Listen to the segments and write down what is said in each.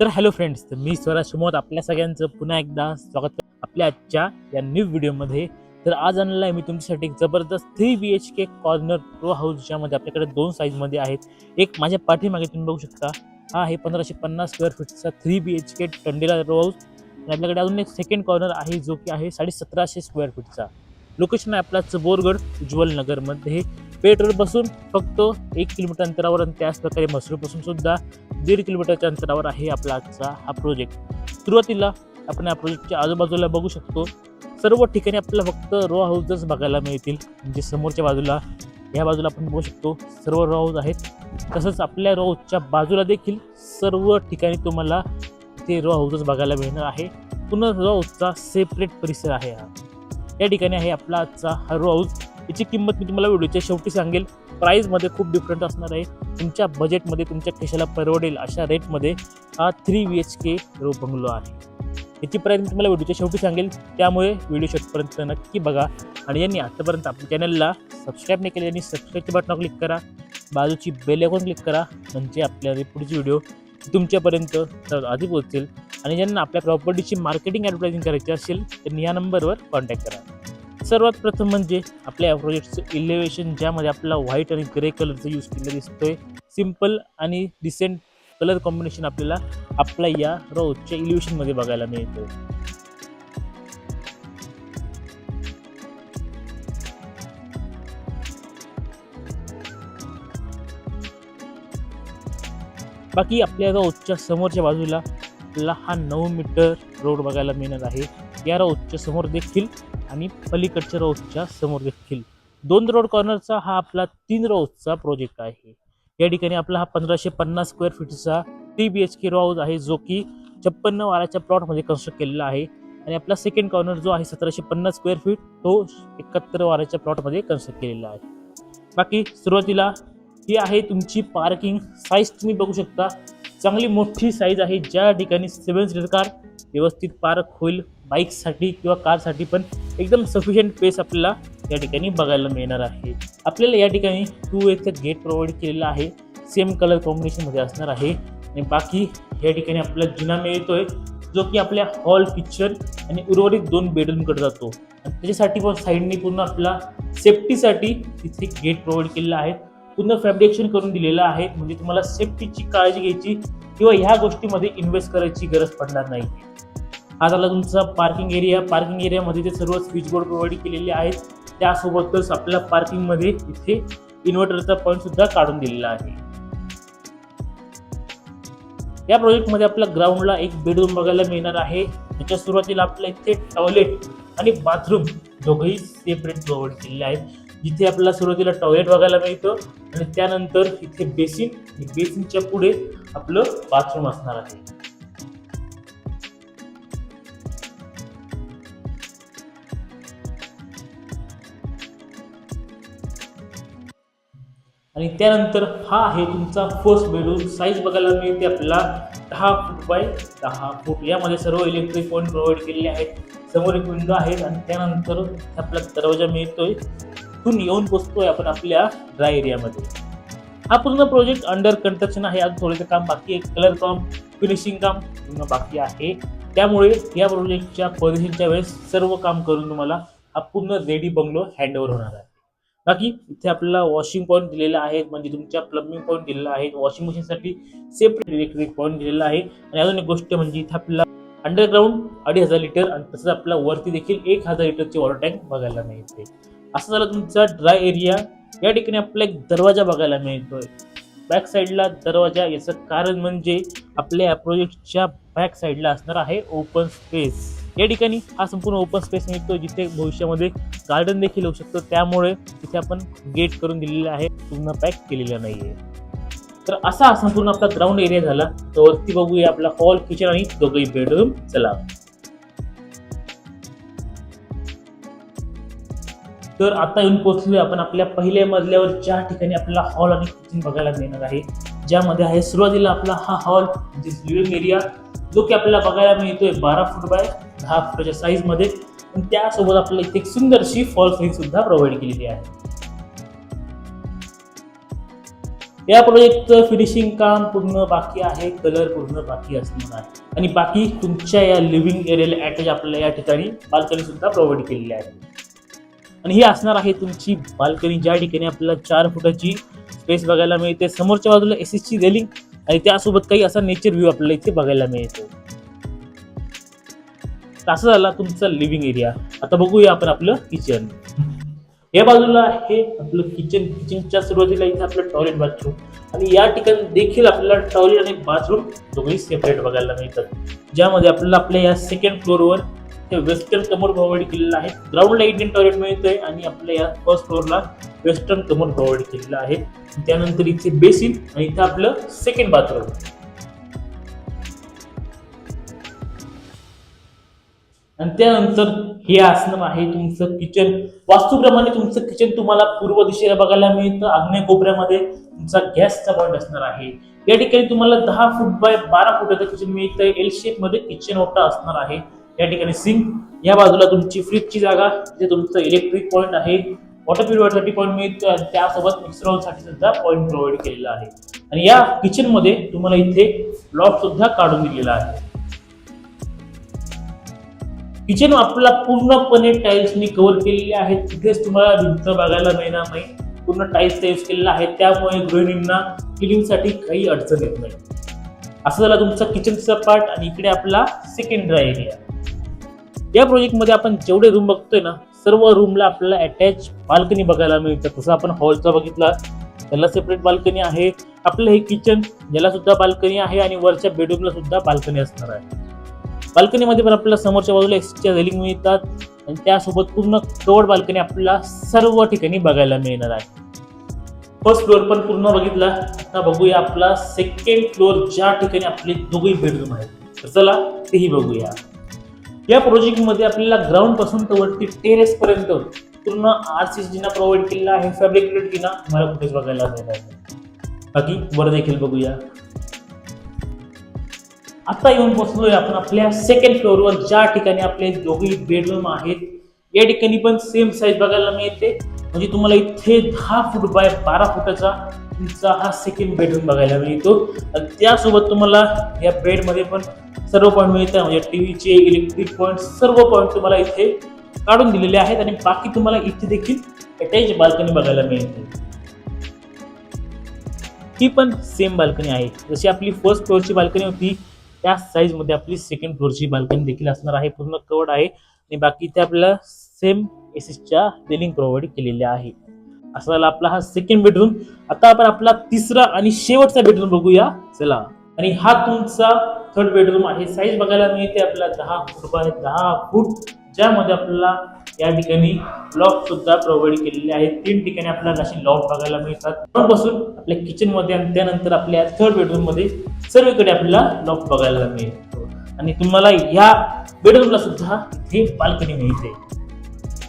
तर hello friends तर मी स्वराज शिमोत आपल्या सगळ्यांचं पुन्हा एकदा स्वागत आपल्या आजच्या या न्यू व्हिडिओमध्ये तर आज आणलेला आहे मी तुमच्यासाठी एक जबरदस्त three B H K corner row house ज्यामध्ये आपल्याकडे दोन साईजमध्ये आहेत. एक माझ्या पाठीमागे तुम्ही बघू शकता. हा आहे पंधराशे पन्नास square फीटचा three B H K Tandela row house आणि आपल्याकडे अजून एक सेकंड कॉर्नर आहे जो की आहे साडे सतराशे स्क्वेअर फीटचा लोकेशन आहे आपला चबोरगड उज्ज्वल नगरमध्ये. पेट्रोलपासून फक्त एक किलोमीटर अंतरावर आणि त्याच प्रकारे मसरूळपासून सुद्धा दीड किलोमीटरच्या अंतरावर आहे आपला आजचा हा प्रोजेक्ट सुरुवातीला आपण या प्रोजेक्टच्या आजूबाजूला बघू शकतो. सर्व ठिकाणी आपल्याला फक्त रो हाऊसच बघायला मिळतील. म्हणजे समोरच्या बाजूला या बाजूला आपण बघू शकतो. सर्व रो हाऊस आहेत. तसंच आपल्या रो हाऊसच्या बाजूला देखील सर्व ठिकाणी तुम्हाला ते रो हाऊसच बघायला मिळणार आहे. पुन्हा रो हाऊसचा सेपरेट परिसर आहे हा. या ठिकाणी आहे आपला आजचा हा रो हाऊस याची किंमत मी तुम्हाला व्हिडिओच्या शेवटी सांगेल. प्राईजमध्ये खूप डिफरंट असणार आहे. तुमच्या बजेटमध्ये तुमच्या खिशाला परवडेल अशा रेटमध्ये हा three B H K row bungalow आहे. याची प्राईज मी तुम्हाला व्हिडिओच्या शेवटी सांगेल. त्यामुळे व्हिडिओ शेवटपर्यंत नक्की बघा. आणि यांनी आतापर्यंत आपल्या चॅनलला सबस्क्राईब नाही केले यांनी सबस्क्राईबच्या बटनावर क्लिक करा. बाजूची बेल आयकॉन क्लिक करा. म्हणजे आपल्या पुढची व्हिडिओ तुमच्यापर्यंत सर्वात आधी पोहोचेल. आणि ज्यांना आपल्या प्रॉपर्टीची मार्केटिंग ॲडव्हर्टायझिंग करायची असेल त्यांनी या नंबरवर कॉन्टॅक्ट करा. सर्वात प्रथम म्हणजे आपल्या प्रोजेक्टचं इलेव्हेशन ज्यामध्ये आपला व्हाईट आणि ग्रे कलरचं यूज केलं दिसतोय. सिंपल आणि डिसेंट कलर कॉम्बिनेशन आपल्याला आपल्या या रोजच्या इलिव्हेशनमध्ये बघायला मिळतोय. बाकी आपल्या रोजच्या समोरच्या बाजूला आपल्याला हा नऊ मीटर रोड बघायला मिळणार आहे. या रोजच्या समोर देखील आणि पलीकडच्या रोडच्या समोर देखील. दोन रोड कॉर्नरचा हा आपला तीन रोडचा प्रोजेक्ट आहे. या ठिकाणी आपला हा पंधराशे पन्नास square फीटचा three B H K row house आहे जो की छप्पन्न वाराच्या प्लॉटमध्ये कन्स्ट्रक्ट केलेला आहे. आणि आपला सेकंड कॉर्नर जो आहे सतराशे पन्नास स्क्वेअर फीट तो एकाहत्तर वाराच्या प्लॉटमध्ये कन्स्ट्रक्ट केलेला आहे. बाकी सुरुवातीला ही आहे तुमची पार्किंग साईज तुम्ही बघू शकता चांगली मोठी साईज आहे ज्या ठिकाणी सेवन सीटर कार व्यवस्थित पार्क होईल. बाईकसाठी किंवा कारसाठी पण एकदम सफिशियंट पेस आपल्याला या ठिकाणी बघायला मिळणार आहे. आपल्याला या ठिकाणी टू वेचं गेट प्रोव्हाइड केलेलं आहे. सेम कलर कॉम्बिनेशनमध्ये असणार आहे. आणि बाकी या ठिकाणी आपल्याला जिना आहे जो की आपल्या हॉल किचन आणि उर्वरित दोन बेडरूमकडे जातो. आणि त्याच्यासाठी पण साईडने पूर्ण आपला सेफ्टीसाठी तिथे गेट प्रोव्हाइड केलेला आहे. पूर्ण फॅब्रिकेशन करून दिलेलं आहे. म्हणजे तुम्हाला सेफ्टीची काळजी घ्यायची किंवा ह्या गोष्टीमध्ये इन्व्हेस्ट करायची गरज पडणार नाही हा झाला तुमचा पार्किंग एरिया पार्किंग एरियामध्ये ते सर्व स्विच बोर्ड प्रोव्हाइड केलेले आहेत. त्यासोबतच आपल्या पार्किंगमध्ये इथे इन्व्हर्टरचा पॉईंट सुद्धा काढून दिलेला आहे. या प्रोजेक्टमध्ये आपल्या ग्राउंडला एक बेडरूम बघायला मिळणार आहे. त्याच्या सुरुवातीला आपल्या इथे टॉयलेट आणि बाथरूम दोघंही सेपरेट प्रोव्हाइड केलेले आहेत. जिथे आपल्याला सुरुवातीला टॉयलेट बघायला मिळतं आणि त्यानंतर इथे बेसिन बेसिनच्या पुढे आपलं बाथरूम असणार आहे. आणि त्यानंतर हा आहे तुमचा फर्स्ट बेडरूम साईज बघायला मिळते आपल्याला दहा फूट बाय दहा फूट यामध्ये सर्व इलेक्ट्रिक पॉईंट प्रोव्हाइड केलेले आहेत. समोर एक विंडो आहेत आणि त्यानंतर आपला दरवाजा मिळतोय. तिथून येऊन पोचतोय आपण आपल्या ड्राय एरियामध्ये हा पूर्ण प्रोजेक्ट अंडर कन्स्ट्रक्शन आहे. आज थोडंसं काम बाकी आहे. कलर काम फिनिशिंग काम पूर्ण बाकी आहे. त्यामुळे या प्रोजेक्टच्या पोझिशनच्या वेळेस सर्व काम करून तुम्हाला हा पूर्ण रेडी बंगलो हँडओव्हर होणार आहे. बाकी इथे आपल्याला वॉशिंग पॉईंट दिलेला आहे म्हणजे तुमच्या प्लम्बिंग पॉईंट दिलेला आहे वॉशिंग मशीनसाठी सेपरेट इलेक्ट्रिक पॉईंट दिलेला आहे. आणि अजून एक गोष्ट म्हणजे इथे आपल्याला अंडरग्राऊंड अडीच हजार लिटर आणि तसंच आपल्याला वरती देखील एक हजार लिटरची वॉटर टँक बघायला मिळते. असं झालं तुमचा ड्राय एरिया या ठिकाणी आपल्याला एक दरवाजा बघायला मिळतोय. बॅक साईडला दरवाजा याचं कारण म्हणजे आपल्या प्रोजेक्टच्या बॅक साईडला असणार आहे ओपन स्पेस या ठिकाणी हा संपूर्ण ओपन स्पेस मिळतो जिथे भविष्यामध्ये गार्डन देखील होऊ शकतं. त्यामुळे तिथे आपण गेट करून दिलेलं आहे. पूर्ण पॅक केलेलं नाही आहे तर असा हा संपूर्ण आपला ग्राउंड एरिया झाला. तर वरती बघूया आपला हॉल किचन आणि दोघंही बेडरूम चला. तर आता येऊन पोहोचलोय आपण आपल्या पहिल्या मजल्यावर ज्या ठिकाणी आपल्याला हॉल आणि किचन बघायला मिळणार आहे. ज्यामध्ये आहे सुरुवातीला आपला हा हॉल म्हणजे लिव्हिंग एरिया जो की आपल्याला बघायला मिळतोय बारा फूट बाय दहा फुटाच्या साईजमध्ये आणि त्यासोबत आपल्याला इथे एक सुंदरशी फॉल स्क्रीन सुद्धा प्रोव्हाइड केलेली आहे. या प्रोजेक्टचं फिनिशिंग काम पूर्ण बाकी आहे कलर पूर्ण बाकी असणार आहे. आणि बाकी तुमच्या या लिव्हिंग एरियाला अटॅच आपल्याला या ठिकाणी बाल्कनी सुद्धा प्रोव्हाइड केलेली आहे. आणि ही असणार आहे तुमची बाल्कनी ज्या ठिकाणी आपल्याला चार फुटाची स्पेस बघायला मिळते. समोरच्या बाजूला एस रेलिंग आणि त्यासोबत काही असा नेचर व्ह्यू आपल्याला इथे बघायला मिळतो. असं झाला तुमचा लिव्हिंग एरिया आता बघूया आपण आपलं किचन या बाजूला आहे आपलं किचन किचनच्या सुरुवातीला इथे आपलं टॉयलेट बाथरूम. आणि या ठिकाणी देखील आपल्याला टॉयलेट आणि बाथरूम दोघेही सेपरेट बघायला मिळतात. ज्यामध्ये आपल्याला आपल्या या सेकंड फ्लोअरवर हे वेस्टर्न कमोड प्रोव्हाइड केलेलं आहे. ग्राउंडला इंडियन टॉयलेट मिळतंय आणि आपल्या या फर्स्ट फ्लोअरला वेस्टर्न कमोड प्रोव्हाइड केलेलं आहे. त्यानंतर इथे बेसिन आणि इथं आपलं सेकंड बाथरूम आणि त्यानंतर हे असणं आहे तुमचं किचन. वास्तूप्रमाणे तुमचं किचन तुम्हाला पूर्व दिशेला बघायला मिळतं. आग्नेय कोपऱ्यामध्ये तुमचा गॅसचा पॉईंट असणार आहे. या ठिकाणी तुम्हाला दहा फूट बाय बारा फुटाचं किचन मिळतं. एल शेपमध्ये किचन ओटा असणार आहे. या ठिकाणी सिंक. या बाजूला तुमची फ्रीजची जागा जे तुमचं इलेक्ट्रिक पॉईंट आहे. वॉटर प्युरिफायरसाठी पॉईंट मिळतो आणि त्यासोबत मिक्सरसाठी सुद्धा पॉईंट प्रोव्हाइड केलेला आहे. आणि या किचनमध्ये तुम्हाला इथे लॉक सुद्धा काढून दिलेला आहे. किचन आपला पूर्णपणे टाईल्सनी कव्हर केलेली आहे तिथेच तुम्हाला भिंत बघायला मिळणार नाही. पूर्ण टाईल्स यूज केलेला आहे. त्यामुळे गृहिणींना क्लिनिंगसाठी काही अडचण येत नाही. असं झालं तुमचा किचनचा पार्ट आणि इकडे आपला सेकंड ड्राय एरिया या प्रोजेक्टमध्ये आपण जेवढे रूम बघतोय ना सर्व रूमला आपल्याला अटॅच बाल्कनी बघायला मिळतं. तसं आपण हॉलचा बघितला त्याला सेपरेट बाल्कनी आहे. आपलं हे किचन ज्याला सुद्धा बाल्कनी आहे आणि वरच्या बेडरूमला सुद्धा बाल्कनी असणार आहे. बाल्कनीमध्ये पण आपल्याला समोरच्या बाजूला एक्स्ट्रा रेलिंग मिळतात. आणि त्यासोबत पूर्ण कवड बाल्कनी आपल्याला सर्व ठिकाणी बघायला मिळणार आहे. फर्स्ट फ्लोअर पण पूर्ण बघितला. आता बघूया आपला सेकंड फ्लोअर ज्या ठिकाणी आपले दोघे बेडरूम आहेत. तर चला तेही बघूया. या प्रोजेक्टमध्ये आपल्याला ग्राउंडपासून तर वरती टेरेस पर्यंत पूर्ण आर सी जीना प्रोव्हाइड केलेला आहे फॅब्रिकेटेड किना मला कुठेच बघायला मिळणार नाही. बाकी वर देखील बघूया. आता येऊन पोहोचलोय आपण आपल्या सेकंड फ्लोअरवर ज्या ठिकाणी आपले दोघे बेडरूम आहेत या ठिकाणी पण सेम साईज बघायला मिळते. म्हणजे तुम्हाला इथे दहा फूट बाय बारा फुटाचा तुमचा हा सेकंड बेडरूम बघायला मिळतो. त्यासोबत तुम्हाला या बेडमध्ये पण सर्व पॉईंट मिळतात. म्हणजे टीव्हीचे इलेक्ट्रिक पॉईंट सर्व पॉईंट तुम्हाला इथे काढून दिलेले आहेत. आणि बाकी तुम्हाला इथे देखील अटॅच बाल्कनी बघायला मिळते. ही पण सेम बाल्कनी आहे. जशी आपली फर्स्ट फ्लोअरची बाल्कनी होती त्या साईजमध्ये आपली सेकंड फ्लोअरची बाल्कनी देखील असणार आहे. पूर्ण कवर्ड आहे आणि बाकी ते आपल्याला सेम एसीसच्या रेलिंग प्रोव्हाइड केलेल्या आहे. असा झाला आपला हा सेकंड बेडरूम आता आपण आपला तिसरा आणि शेवटचा बेडरूम बघूया. चला. आणि हा तुमचा थर्ड बेडरूम आहे. साईज बघायला मिळते आपल्याला दहा फूट बाय दहा फूट. ज्यामध्ये आपल्याला या ठिकाणी लॉक सुद्धा प्रोव्हाइड केलेले आहेत. तीन ठिकाणी आपल्याला अशी लॉक बघायला मिळतात. बसून आपल्या किचनमध्ये आणि त्यानंतर आपल्या थर्ड बेडरूममध्ये सर्वीकडे आपल्याला लॉक बघायला मिळतो आणि तुम्हाला या बेडरूमला सुद्धा इथे बाल्कनी मिळते.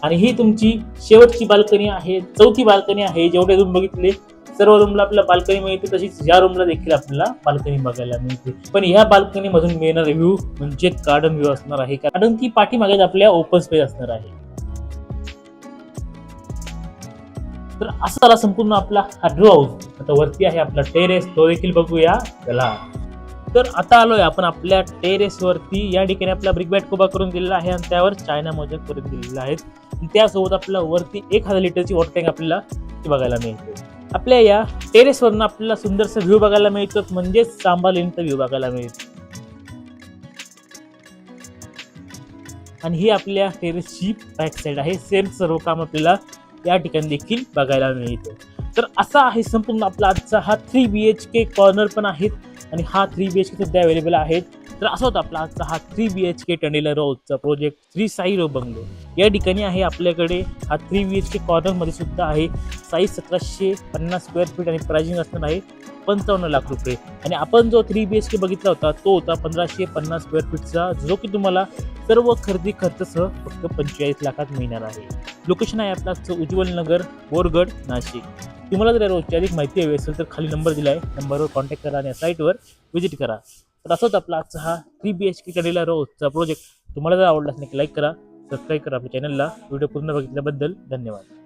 आणि ही तुमची शेवटची बाल्कनी आहे चौथी बाल्कनी आहे. जेवढे रूम बघितले सर्व रूमला आपल्याला बाल्कनी मिळते. तशीच या रूमला देखील आपल्याला बाल्कनी बघायला मिळते. पण ह्या बाल्कनी मधून मिळणारा व्ह्यू म्हणजे गार्डन व्ह्यू असणार आहे. कारण की पाठीमागे आपल्या ओपन स्पेस असणार आहे. तर असा झाला संपूर्ण आपला हा ड्रो हाऊस आता वरती आहे आपला टेरेस तो देखील बघूया. चला. तर आता आलोय आपण आपल्या टेरेस वरती. या ठिकाणी आपला ब्रिकबॅट उभा कोबा करून दिलेला आहे आणि त्यावर चायना मोजक करून दिलेला आहे त्यासोबत आपल्याला वरती एक हजार लिटरची वॉटर टँक आपल्याला बघायला मिळते. आपल्या या टेरेसवरनं आपल्याला सुंदरसा व्ह्यू बघायला मिळतो. म्हणजेच सांबा लेणीचा व्ह्यू बघायला मिळतो. आणि ही आपल्या टेरेसची बॅक साईड आहे. सेम सर्व काम आपल्याला या ठिकाणी देखील बघायला मिळतं. तर असा आहे संपूर्ण आपला आजचा हा three B H K corner पण आहेत आणि हा थ्री बी एच के सध्या अवेलेबल आहेत. तर असा होता आपला आजचा हा थ्री बी एच के टंडेला रोजचा प्रोजेक्ट थ्री साई रो बंगलो या ठिकाणी आहे आपल्याकडे हा थ्री बी एच के कॉर्नरमध्ये सुद्धा आहे. साईज सतराशे पन्नास स्क्वेअर फीट आणि प्राइजिंग असणार आहे पंचावन्न लाख रुपये. आणि आपण जो थ्री बी एच के बघितला होता तो होता पंधराशे पन्नास स्क्वेअर फीटचा जो की तुम्हाला सर्व खरेदी खर्चसह फक्त पंचेचाळीस लाखात मिळणार आहे. लोकेशन आहे आपला उज्ज्वल नगर बोरगड नाशिक. तुम्हाला जर या रोजची अधिक माहिती हवी असेल तर खाली नंबर दिला आहे. नंबरवर कॉन्टॅक्ट करा आणि या साईटवर व्हिजिट करा. तर असंच आपला आजचा हा थ्री बी एच के कडेला रोजचा प्रोजेक्ट तुम्हाला जर आवडला असेल लाईक करा सबस्क्राईब करा आपल्या चॅनलला व्हिडिओ पूर्ण बघितल्याबद्दल धन्यवाद.